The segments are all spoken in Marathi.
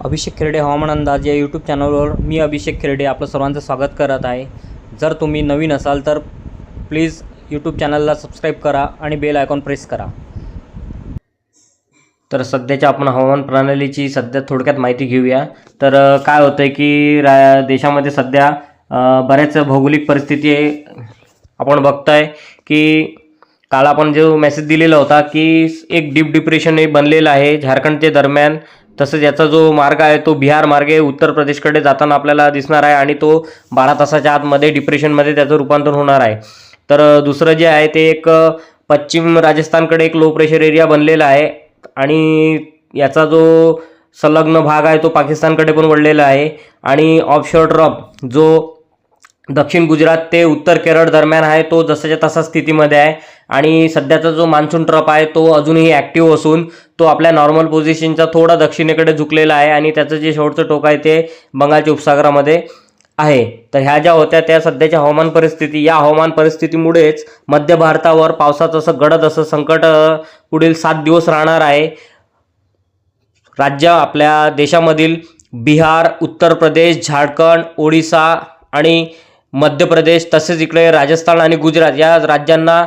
अभिषेक खेरडे हवामान अंदाज या यूट्यूब चॅनलवर मी अभिषेक खेरडे आपलं सर्वांचं स्वागत करत आहे. जर तुम्ही नवीन असाल तर प्लीज यूट्यूब चॅनलला सबस्क्राईब करा आणि बेल आयकॉन प्रेस करा. तर सध्याच्या आपण हवामान प्रणालीची सध्या थोडक्यात माहिती घेऊया. तर काय होतं आहे की रा देशामध्ये सध्या बऱ्याच भौगोलिक परिस्थिती आहे. आपण बघताय की काल आपण जो मेसेज दिलेला होता की एक डीप डिप्रेशन हे बनलेलं आहे. झारखंडच्या दरम्यान तसंच याचा जो मार्ग आहे तो बिहार मार्गे उत्तर प्रदेशकडे जाताना आपल्याला दिसणार आहे आणि तो बारा तासाच्या आतमध्ये डिप्रेशनमध्ये त्याचं रूपांतर होणार आहे. तर दुसरं जे आहे ते एक पश्चिम राजस्थानकडे एक लो प्रेशर एरिया बनलेला आहे आणि याचा जो संलग्न भाग आहे तो पाकिस्तानकडे पण वळलेला आहे आणि ऑफशोर ट्रप जो दक्षिण गुजरात ते उत्तर केरळ दरम्यान आहे तो जसाच्या तसा स्थितीमध्ये आहे. आणि सध्याचा जो मान्सून ट्रप आहे तो अजूनही ॲक्टिव्ह असून तो आपल्या नॉर्मल पोझिशनचा थोडा दक्षिणेकडे झुकलेला आहे आणि त्याचं जे शेवटचं टोक आहे ते बंगालच्या उपसागरामध्ये आहे. तर ह्या ज्या होत्या त्या सध्याच्या हवामान परिस्थिती या हवामान परिस्थितीमुळेच मध्य भारतावर पावसाचं असं गडद असं संकट पुढील सात दिवस राहणार आहे. राज्य आपल्या देशामधील बिहार उत्तर प्रदेश झारखंड ओडिसा आणि मध्य प्रदेश तसेच इकडे राजस्थान आणि गुजरात या राज्यांना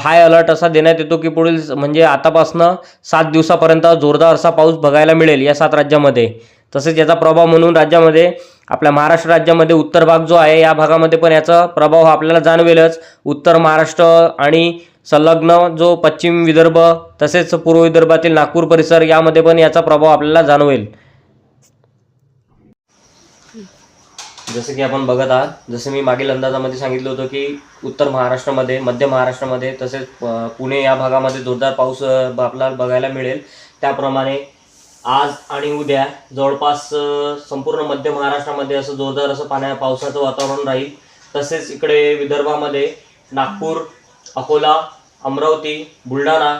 हाय अलर्ट असा देण्यात येतो की पुढील म्हणजे आतापासनं सात दिवसापर्यंत जोरदार असा पाऊस बघायला मिळेल या सात राज्यामध्ये. तसेच याचा प्रभाव म्हणून राज्यामध्ये आपल्या महाराष्ट्र राज्यामध्ये उत्तर भाग जो आहे या भागामध्ये पण याचा प्रभाव हा आपल्याला जाणवेलच. उत्तर महाराष्ट्र आणि संलग्न जो पश्चिम विदर्भ तसेच पूर्व विदर्भातील नागपूर परिसर यामध्ये पण याचा प्रभाव आपल्याला जाणवेल. जसं की आपण बघत आहात जसं मी मागील अंदाजामध्ये सांगितलं होतं की उत्तर महाराष्ट्रामध्ये मध्य महाराष्ट्रामध्ये तसेच पुणे या भागामध्ये जोरदार पाऊस आपल्याला बघायला मिळेल. त्याप्रमाणे आज आणि उद्या जवळपास संपूर्ण मध्य महाराष्ट्रामध्ये असं जोरदार असं पाण्या पावसाचं वातावरण राहील. तसेच इकडे विदर्भामध्ये नागपूर अकोला अमरावती बुलढाणा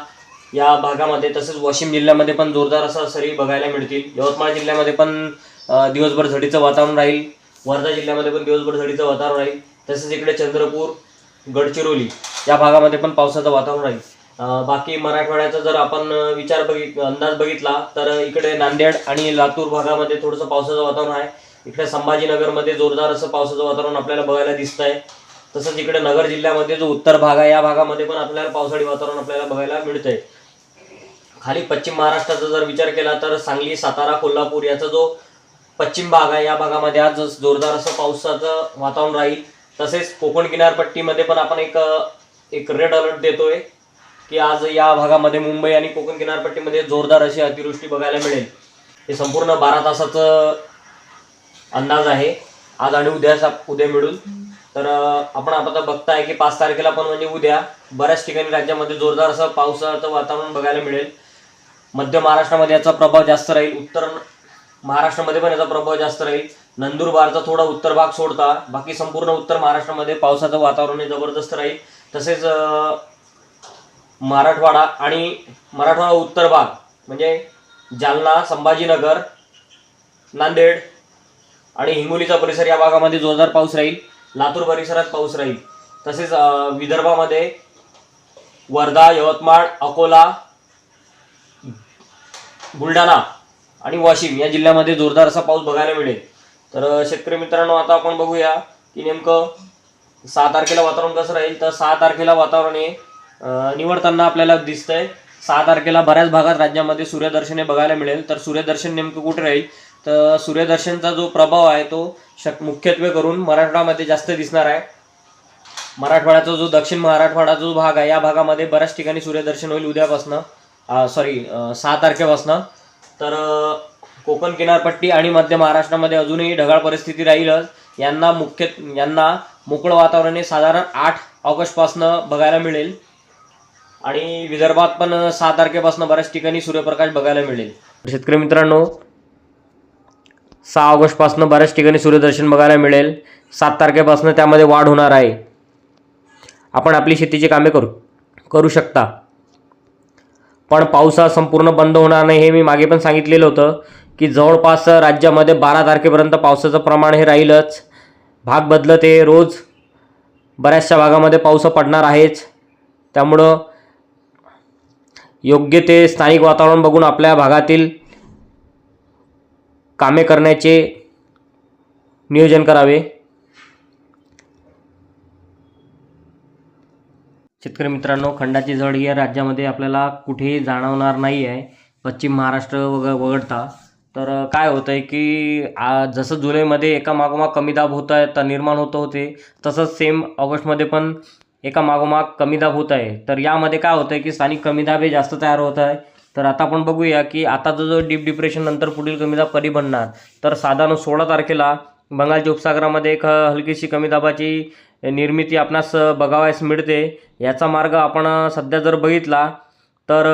या भागामध्ये तसेच वाशिम जिल्ह्यामध्ये पण जोरदार असं सरी बघायला मिळतील. यवतमाळ जिल्ह्यामध्ये पण दिवसभर झडीचं वातावरण राहील. वर्धा जिल्ह्यामध्ये पण दिवसभर झडीचं वातावरण राहील. तसेच इकडे चंद्रपूर गडचिरोली या भागामध्ये पण पावसाचं वातावरण राहील. बाकी मराठवाड्याचा जर आपण विचार बघित अंदाज बघितला तर इकडे नांदेड आणि लातूर भागामध्ये थोडंसं पावसाचं वातावरण आहे. इकडे संभाजीनगरमध्ये जोरदार असं पावसाचं वातावरण आपल्याला बघायला दिसत आहे तसंच इकडे नगर जिल्ह्यामध्ये जो उत्तर भाग आहे या भागामध्ये पण आपल्याला पावसाळी वातावरण आपल्याला बघायला मिळतंय. खाली पश्चिम महाराष्ट्राचा जर विचार केला तर सांगली सातारा कोल्हापूर याचा जो पश्चिम भाग आहे. या भागामध्ये आज जोरदार असं पावसाचं वातावरण राहील. तसेच कोकण किनारपट्टीमध्ये पण आपण एक एक रेड अलर्ट देतोय की आज या भागामध्ये मुंबई आणि कोकण किनारपट्टीमध्ये जोरदार अशी अतिवृष्टी बघायला मिळेल. हे संपूर्ण बारा तासाचं अंदाज आहे. आज आणि उद्या उद्या मिळून. तर आपण आता बघताय की पाच तारखेला पण म्हणजे उद्या बऱ्याच ठिकाणी राज्यामध्ये जोरदार असं पावसाचं वातावरण बघायला मिळेल. मध्य महाराष्ट्रामध्ये याचा प्रभाव जास्त राहील. उत्तर महाराष्ट्रामध्ये पण याचा प्रभाव जास्त राहील. नंदुरबारचा थोडा उत्तर भाग सोडता बाकी संपूर्ण उत्तर महाराष्ट्रामध्ये पावसाचं वातावरण हे जबरदस्त राहील. तसेच मराठवाडा आणि मराठवाडा उत्तर भाग म्हणजे जालना संभाजीनगर नांदेड आणि हिंगोलीचा परिसर या भागामध्ये जोरदार पाऊस राहील. लातूर परिसरात पाऊस राहील. तसेच विदर्भामध्ये वर्धा यवतमाळ अकोला बुलढाणा आणि वाशिम या जिल्ह्यामध्ये जोरदार असा पाऊस बघायला मिळेल. तर शेतकरी मित्रांनो आता आपण बघूया की नेमकं सहा तारखेला वातावरण कसं राहील? तर सहा तारखेला वातावरण हे निवडताना आपल्याला दिसतंय. सहा तारखेला बऱ्याच भागात राज्यामध्ये सूर्यदर्शन हे बघायला मिळेल. तर सूर्यदर्शन नेमकं कुठे राहील? तर सूर्यदर्शनचा जो प्रभाव आहे तो शक मुख्यत्वे करून मराठवाड्यामध्ये जास्त दिसणार आहे. मराठवाड्याचा जो दक्षिण मराठवाडा जो भाग आहे या भागामध्ये बऱ्याच ठिकाणी सूर्यदर्शन होईल उद्यापासनं. सॉरी सहा तारखेपासनं. तर कोकण किनारपट्टी आणि मध्य महाराष्ट्रामध्ये अजूनही ढगाळ परिस्थिती राहीलच. यांना मुख्य यांना मोकळं वातावरण हे साधारण आठ ऑगस्टपासनं बघायला मिळेल. आणि विदर्भात पण सहा तारखेपासून बऱ्याच ठिकाणी सूर्यप्रकाश बघायला मिळेल. शेतकरी मित्रांनो सहा ऑगस्टपासून बऱ्याच ठिकाणी सूर्यदर्शन बघायला मिळेल. सात तारखेपासून त्यामध्ये वाढ होणार आहे. आपण आपली शेतीची कामे करू करू शकता. पण पाऊस हा संपूर्ण बंद होणार नाही हे मी मागे पण सांगितलेलं होतं की जवळपास राज्यामध्ये बारा तारखेपर्यंत पावसाचं प्रमाण हे राहीलच. भाग बदलत आहे रोज बऱ्याचशा भागामध्ये पाऊस पडणार आहेच. त्यामुळं योग्य ते स्थानिक वातावरण बघून आपल्या भागातील कामे करण्याचे नियोजन करावे. शेतकरी मित्रांनो खंडाची झड या राज्यामध्ये आपल्याला कुठेही जाणवणार नाही आहे पश्चिम महाराष्ट्र वग वगळता. तर काय होतं आहे की आ, जसं जुलैमध्ये एका मागोमाग कमी दाब होत आहे तर निर्माण होत होते. तसंच सेम ऑगस्टमध्ये पण एका मागोमाग कमी दाब होत आहे. तर यामध्ये काय होतं आहे की स्थानिक कमी दाब हे जास्त तयार होत आहे. तर आता आपण बघूया की आताचा जो डीप डिप्रेशन नंतर पुढील कमी दाब कधी बनणार? तर साधारण सोळा तारखेला बंगालच्या उपसागरामध्ये एक हलकीशी कमी दाबाची निर्मिती आपणास बघावयास मिळते. याचा मार्ग आपण सध्या जर बघितला तर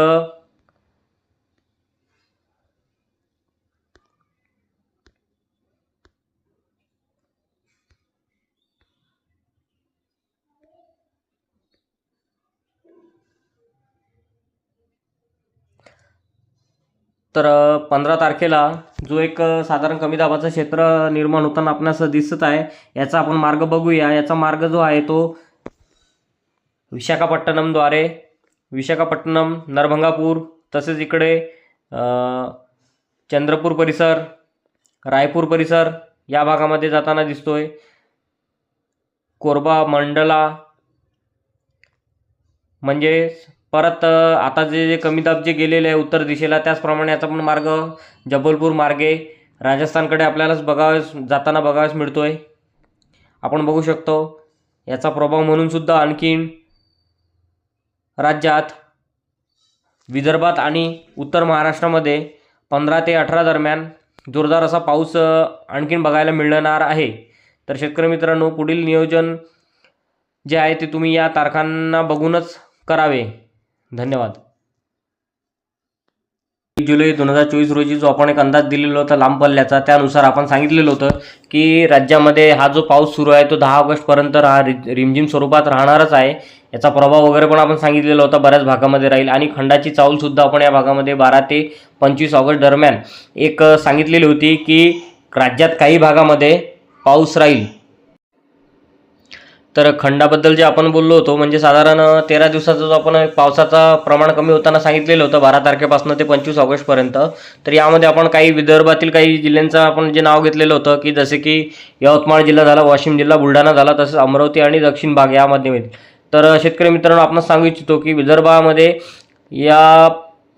तर पंधरा तारखेला जो एक साधारण कमी दाबाचं क्षेत्र निर्माण होताना आपणास दिसत आहे याचा आपण मार्ग बघूया. याचा मार्ग जो आहे तो विशाखापट्टणमद्वारे विशाखापट्टणम नरभंगापूर तसेच इकडे चंद्रपूर परिसर रायपूर परिसर या भागामध्ये जाताना दिसतोय. कोरबा मंडला म्हणजेच परत आता जे जे कमी दाब जे गेलेले आहे उत्तर दिशेला त्याचप्रमाणे याचा पण मार्ग जबलपूर मार्गे राजस्थानकडे आपल्यालाच बघावयास जाताना बघावयास आहे आपण बघू शकतो याचा प्रभाव म्हणूनसुद्धा आणखीन राज्यात विदर्भात आणि उत्तर महाराष्ट्रामध्ये पंधरा ते अठरा दरम्यान जोरदार असा पाऊस आणखीन बघायला मिळणार आहे. तर शेतकरी मित्रांनो पुढील नियोजन जे आहे ते तुम्ही या तारखांना बघूनच करावे. धन्यवाद. एक जुलै दोन हजार चोवीस रोजी जो आपण एक अंदाज दिलेला होता लांब पल्ल्याचा त्यानुसार आपण सांगितलेलं होतं की राज्यामध्ये हा जो पाऊस सुरू आहे तो दहा ऑगस्टपर्यंत हा रि रिमझिम स्वरूपात राहणारच आहे. याचा प्रभाव वगैरे पण आपण सांगितलेला होता बऱ्याच भागामध्ये राहील. आणि खंडाची चाऊलसुद्धा आपण या भागामध्ये बारा ते पंचवीस ऑगस्ट दरम्यान एक सांगितलेली होती की राज्यात काही भागामध्ये पाऊस राहील. तर खंडाबद्दल जे आपण बोललो होतो म्हणजे साधारण तेरा दिवसाचा जो आपण पावसाचा प्रमाण कमी होताना सांगितलेलं होतं बारा तारखेपासून ते पंचवीस ऑगस्टपर्यंत तर यामध्ये आपण काही विदर्भातील काही जिल्ह्यांचं आपण जे नाव घेतलेलं होतं की जसे की यवतमाळ जिल्हा झाला वाशिम जिल्हा बुलढाणा झाला तसेच अमरावती आणि दक्षिण भाग यामध्ये तर शेतकरी मित्रांनो आपण सांगू इच्छितो की विदर्भामध्ये या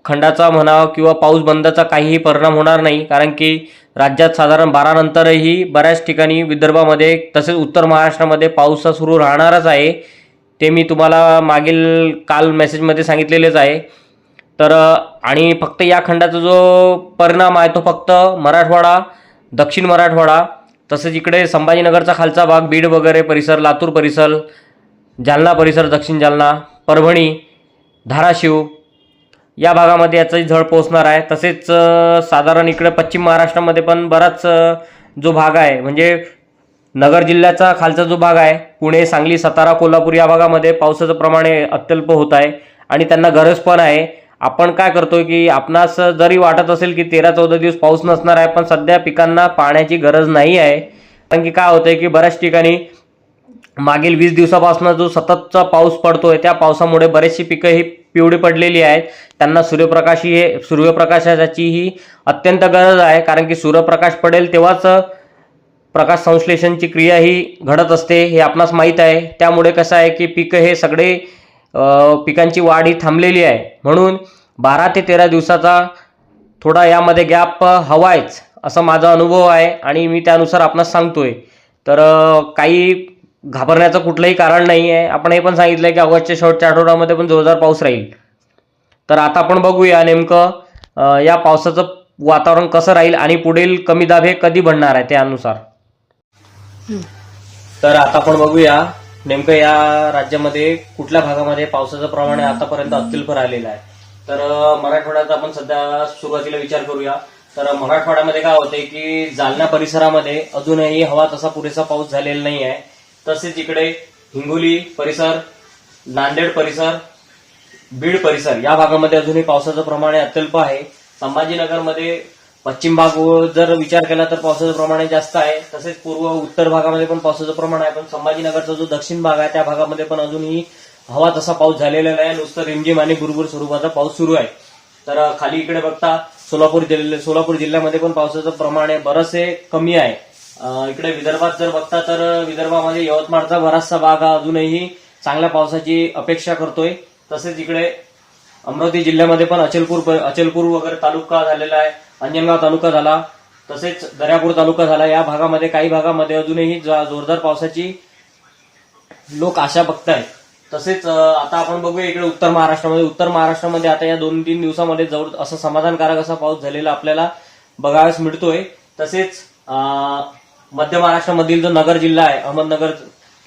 खंडाचा म्हणावा किंवा पाऊस बंदाचा काहीही परिणाम होणार नाही कारण की राज्यात साधारण बारानंतरही बऱ्याच ठिकाणी विदर्भामध्ये तसेच उत्तर महाराष्ट्रामध्ये पाऊस हा सुरू राहणारच आहे ते मी तुम्हाला मागील काल मेसेजमध्ये सांगितलेलेच आहे. तर आणि फक्त या खंडाचा जो परिणाम आहे तो फक्त मराठवाडा दक्षिण मराठवाडा तसेच इकडे संभाजीनगरचा खालचा भाग बीड वगैरे परिसर लातूर परिसर जालना परिसर दक्षिण जालना परभणी धाराशिव या भागामध्ये याचंही झळ पोहोचणार आहे. तसेच साधारण इकडे पश्चिम महाराष्ट्रामध्ये पण बराच जो भाग आहे म्हणजे नगर जिल्ह्याचा खालचा जो भाग आहे पुणे सांगली सातारा कोल्हापूर या भागामध्ये पावसाचं प्रमाण हे अत्यल्प होत आहे आणि त्यांना गरज पण आहे. आपण काय करतो की आपणास जरी वाटत असेल की तेरा चौदा दिवस पाऊस नसणार आहे पण सध्या पिकांना पाण्याची गरज नाही आहे. कारण की काय होतं की बऱ्याच ठिकाणी मागील वीस दिवसापासून जो सततचा पाऊस पडतोय त्या पावसामुळे बरेचशी पिकं ही पिवळी पडलेली आहेत. त्यांना सूर्यप्रकाश ही सूर्यप्रकाशाची ही अत्यंत गरज आहे कारण की सूर्यप्रकाश पडेल तेव्हाच प्रकाश संश्लेषणची क्रिया ही घडत असते हे आपणास माहीत आहे. त्यामुळे कसं आहे की पिकं हे सगळे पिकांची वाढ ही थांबलेली आहे. म्हणून बारा ते तेरा दिवसाचा थोडा यामध्ये गॅप हवायच असा माझा अनुभव आहे आणि मी त्यानुसार आपणास सांगतोय. तर काही घाबरण्याचं कुठलंही कारण नाही आहे आपण हे पण सांगितलं आहे की ऑगस्टच्या शेवटच्या आठवड्यामध्ये पण जोरदार पाऊस राहील. तर आता आपण बघूया नेमकं या पावसाचं वातावरण कसं राहील आणि पुढील कमी दाब हे कधी बनणार आहे त्यानुसार. तर आता आपण बघूया नेमकं या राज्यामध्ये कुठल्या भागामध्ये पावसाचं प्रमाण आतापर्यंत अत्यल्प राहिलेलं आहे. तर मराठवाड्याचा आपण सध्या सुरुवातीला विचार करूया. तर मराठवाड्यामध्ये काय होतंय की जालना परिसरामध्ये अजूनही हवा तसा पुरेसा पाऊस झालेला नाही आहे तसेच इकडे हिंगोली परिसर नांदेड परिसर बीड परिसर या भागामध्ये अजूनही पावसाचं प्रमाण अत्यल्प आहे. संभाजीनगरमध्ये पश्चिम भाग जर विचार केला तर पावसाचं प्रमाण हे जास्त आहे. तसेच पूर्व उत्तर भागामध्ये पण पावसाचं प्रमाण आहे. पण संभाजीनगरचा जो दक्षिण भाग आहे त्या भागामध्ये पण अजूनही हवा तसा पाऊस झालेला नाही. नुसतं रिमझिम आणि बुरबुर स्वरूपाचा पाऊस सुरू आहे. तर खाली इकडे बघता सोलापूर जिल्ह्या सोलापूर जिल्ह्यामध्ये पण पावसाचं प्रमाण आहे बरंचसे कमी आहे. इकडे विदर्भात जर बघता तर विदर्भामध्ये यवतमाळचा बराचसा भाग हा अजूनही चांगल्या पावसाची अपेक्षा करतोय. तसेच इकडे अमरावती जिल्ह्यामध्ये पण अचलपूर अचलपूर वगैरे तालुका झालेला आहे अंजनगाव तालुका झाला तसेच दर्यापूर तालुका झाला. या भागामध्ये काही भागामध्ये अजूनही जा- जोरदार पावसाची लोक आशा बघतायत. तसेच आता आपण बघूया इकडे उत्तर महाराष्ट्रामध्ये. उत्तर महाराष्ट्रामध्ये आता या दोन तीन दिवसामध्ये जवळ असं समाधानकारक असा पाऊस झालेला आपल्याला बघायला मिळतोय. तसेच मध्य महाराष्ट्रामधील जो नगर जिल्हा आहे अहमदनगर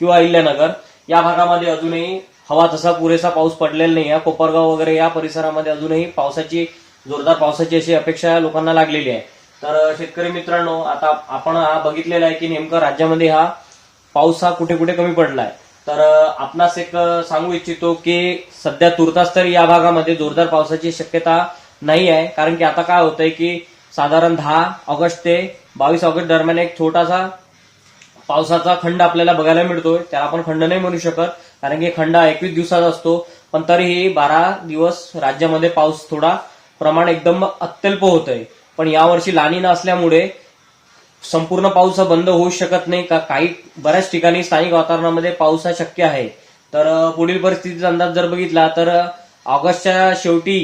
किंवा अहिल्यानगर या भागामध्ये अजूनही हवा तसा पुरेसा पाऊस पडलेला नाही आहे. कोपरगाव वगैरे या परिसरामध्ये अजूनही पावसाची जोरदार पावसाची अशी अपेक्षा लोकांना लागलेली आहे. तर शेतकरी मित्रांनो आता आपण हा बघितलेला आहे की नेमकं राज्यामध्ये हा पाऊस हा कुठे कुठे कमी पडलाय. तर आपणास एक सांगू इच्छितो की सध्या तुर्तास तरी या भागामध्ये जोरदार पावसाची शक्यता नाही आहे. कारण की आता काय होतंय की साधारण दहा ऑगस्ट ते बावीस ऑगस्ट दरम्यान एक छोटासा पावसाचा खंड आपल्याला बघायला मिळतोय. त्याला आपण खंड नाही म्हणू शकत कारण की खंड हा एकवीस दिवसाचा असतो. पण तरीही बारा दिवस राज्यामध्ये पाऊस थोडा प्रमाण एकदम अत्यल्प होत आहे पण यावर्षी लानीना असल्यामुळे संपूर्ण पाऊस हा बंद होऊ शकत नाही. का काही बऱ्याच ठिकाणी स्थानिक वातावरणामध्ये पाऊस हा शक्य आहे. तर पुढील परिस्थितीचा अंदाज जर बघितला तर ऑगस्टच्या शेवटी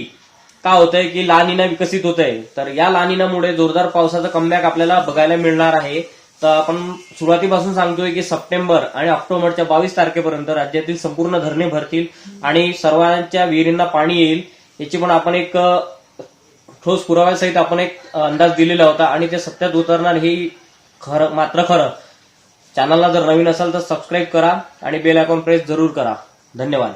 का होतंय की लानिना विकसित होत आहे तर या लानिनामुळे जोरदार पावसाचं कमबॅक आपल्याला बघायला मिळणार आहे. तर आपण सुरुवातीपासून सांगतोय की सप्टेंबर आणि ऑक्टोबरच्या बावीस तारखेपर्यंत राज्यातील संपूर्ण धरणे भरतील आणि सर्वांच्या विहिरींना पाणी येईल. याची पण आपण एक ठोस पुराव्यासहित आपण एक अंदाज दिलेला होता आणि ते सत्यात उतरणार ही खरं मात्र खरं. चॅनलला जर नवीन असाल तर सबस्क्राईब करा आणि बेल आयकॉन प्रेस जरूर करा. धन्यवाद.